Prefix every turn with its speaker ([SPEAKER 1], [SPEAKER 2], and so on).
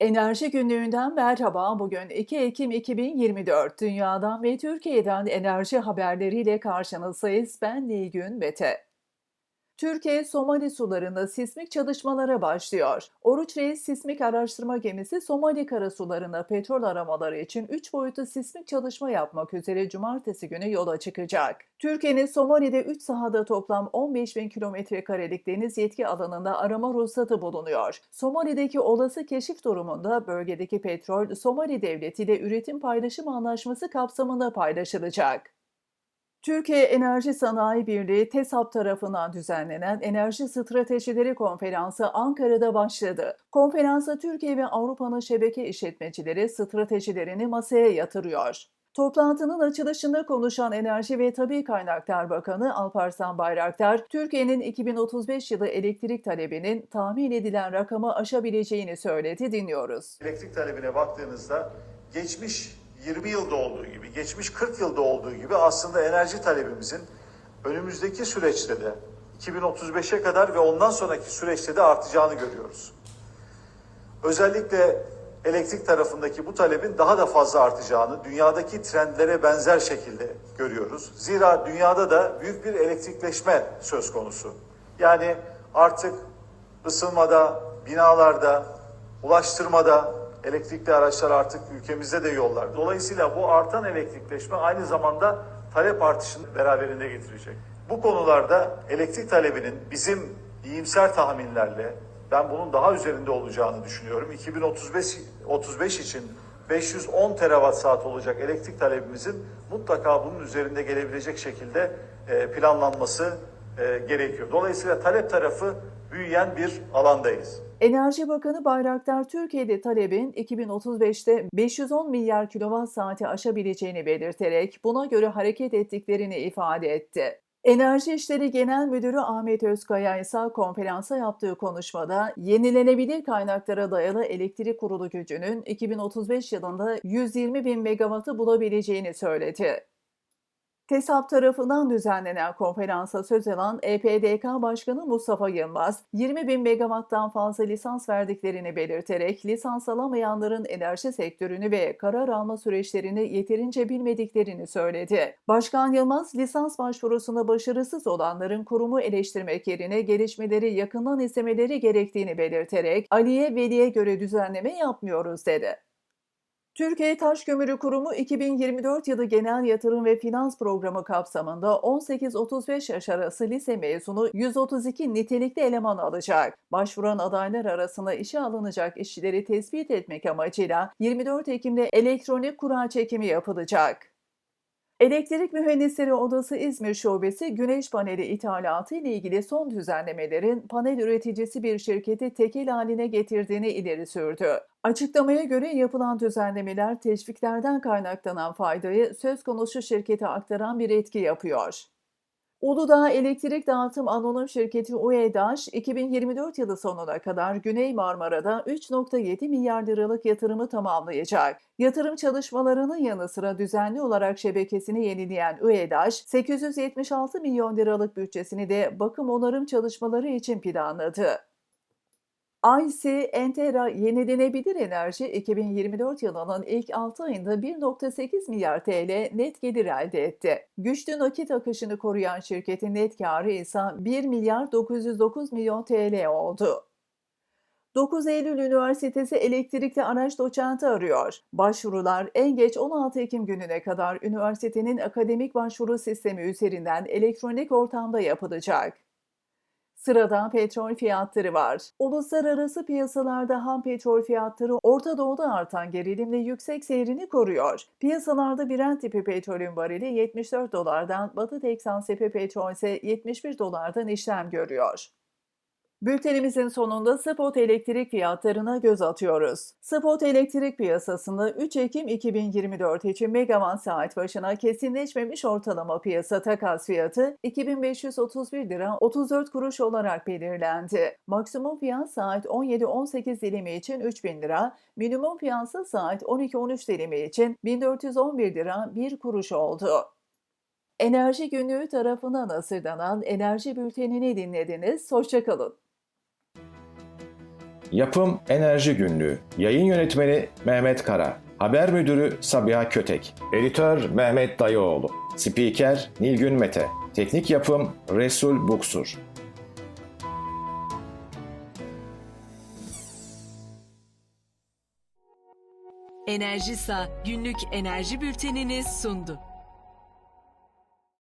[SPEAKER 1] Enerji günlüğünden merhaba. Bugün 2 Ekim 2024. Dünyadan ve Türkiye'den enerji haberleriyle karşınızdayız. Ben Nilgün Mete. Türkiye, Somali sularında sismik çalışmalara başlıyor. Oruç Reis Sismik Araştırma Gemisi Somali karasularında petrol aramaları için 3 boyutlu sismik çalışma yapmak üzere cumartesi günü yola çıkacak. Türkiye'nin Somali'de 3 sahada toplam 15 bin kilometre karelik deniz yetki alanında arama ruhsatı bulunuyor. Somali'deki olası keşif durumunda bölgedeki petrol Somali Devleti ile üretim paylaşım anlaşması kapsamında paylaşılacak. Türkiye Enerji Sanayi Birliği TESAP tarafından düzenlenen Enerji Stratejileri Konferansı Ankara'da başladı. Konferansa Türkiye ve Avrupa'nın şebeke işletmecileri stratejilerini masaya yatırıyor. Toplantının açılışında konuşan Enerji ve Tabi Kaynaklar Bakanı Alparslan Bayraktar, Türkiye'nin 2035 yılı elektrik talebinin tahmin edilen rakamı aşabileceğini söyledi. Dinliyoruz.
[SPEAKER 2] Elektrik talebine baktığınızda geçmiş 20 yılda olduğu gibi, geçmiş 40 yılda olduğu gibi aslında enerji talebimizin önümüzdeki süreçte de 2035'e kadar ve ondan sonraki süreçte de artacağını görüyoruz. Özellikle elektrik tarafındaki bu talebin daha da fazla artacağını dünyadaki trendlere benzer şekilde görüyoruz. Zira dünyada da büyük bir elektrikleşme söz konusu. Yani artık ısınmada, binalarda, ulaştırmada, elektrikli araçlar artık ülkemizde de yollar. Dolayısıyla bu artan elektrikleşme aynı zamanda talep artışını beraberinde getirecek. Bu konularda elektrik talebinin bizim iyimser tahminlerle ben bunun daha üzerinde olacağını düşünüyorum. 2035 35 için 510 terawatt saat olacak elektrik talebimizin mutlaka bunun üzerinde gelebilecek şekilde e, planlanması e, gerekiyor. Dolayısıyla talep tarafı büyüyen bir alandayız.
[SPEAKER 1] Enerji Bakanı Bayraktar Türkiye'de talebin 2035'te 510 milyar kilowatt saati aşabileceğini belirterek buna göre hareket ettiklerini ifade etti. Enerji İşleri Genel Müdürü Ahmet Özkaya ise konferansa yaptığı konuşmada yenilenebilir kaynaklara dayalı elektrik kurulu gücünün 2035 yılında 120 bin megawattı bulabileceğini söyledi. TESAP tarafından düzenlenen konferansa söz alan EPDK Başkanı Mustafa Yılmaz, 20 bin megawatttan fazla lisans verdiklerini belirterek lisans alamayanların enerji sektörünü ve karar alma süreçlerini yeterince bilmediklerini söyledi. Başkan Yılmaz, lisans başvurusunda başarısız olanların kurumu eleştirmek yerine gelişmeleri yakından izlemeleri gerektiğini belirterek Ali'ye Veli'ye göre düzenleme yapmıyoruz dedi. Türkiye Taş Kömürü Kurumu 2024 yılı genel yatırım ve finans programı kapsamında 18-35 yaş arası lise mezunu 132 nitelikli eleman alacak. Başvuran adaylar arasında işe alınacak işçileri tespit etmek amacıyla 24 Ekim'de elektronik kura çekimi yapılacak. Elektrik Mühendisleri Odası İzmir Şubesi güneş paneli ithalatı ile ilgili son düzenlemelerin panel üreticisi bir şirketi tekel haline getirdiğini ileri sürdü. Açıklamaya göre yapılan düzenlemeler teşviklerden kaynaklanan faydayı söz konusu şirkete aktaran bir etki yapıyor. Uludağ Elektrik Dağıtım Anonim Şirketi UEDAŞ, 2024 yılı sonuna kadar Güney Marmara'da 3.7 milyar liralık yatırımı tamamlayacak. Yatırım çalışmalarının yanı sıra düzenli olarak şebekesini yenileyen UEDAŞ, 876 milyon liralık bütçesini de bakım onarım çalışmaları için planladı. IC Entera Yenilenebilir Enerji 2024 yılının ilk 6 ayında 1.8 milyar TL net gelir elde etti. Güçlü nakit akışını koruyan şirketin net karı ise 1 milyar 909 milyon TL oldu. 9 Eylül Üniversitesi elektrikli araç doçenti arıyor. Başvurular en geç 16 Ekim gününe kadar üniversitenin akademik başvuru sistemi üzerinden elektronik ortamda yapılacak. Sırada petrol fiyatları var. Uluslararası piyasalarda ham petrol fiyatları Orta Doğu'da artan gerilimle yüksek seyrini koruyor. Piyasalarda Brent tipi petrolün varili 74 dolardan, Batı Teksan tipi petrol ise 71 dolardan işlem görüyor. Bültenimizin sonunda spot elektrik fiyatlarına göz atıyoruz. Spot elektrik piyasasında 3 Ekim 2024 için megawatt saat başına kesinleşmemiş ortalama piyasa takas fiyatı 2531 lira 34 kuruş olarak belirlendi. Maksimum fiyat saat 17-18 dilimi için 3000 lira, minimum fiyatsa saat 12-13 dilimi için 1411 lira 1 kuruş oldu. Enerji Günlüğü tarafından hazırlanan Enerji Bülteni'ni dinlediniz. Hoşçakalın.
[SPEAKER 3] Yapım Enerji Günlüğü. Yayın yönetmeni Mehmet Kara. Haber müdürü Sabiha Kötek. Editör Mehmet Dayıoğlu. Spiker Nilgün Mete. Teknik yapım Resul Buksur.
[SPEAKER 4] Enerjisa günlük enerji bültenini sundu.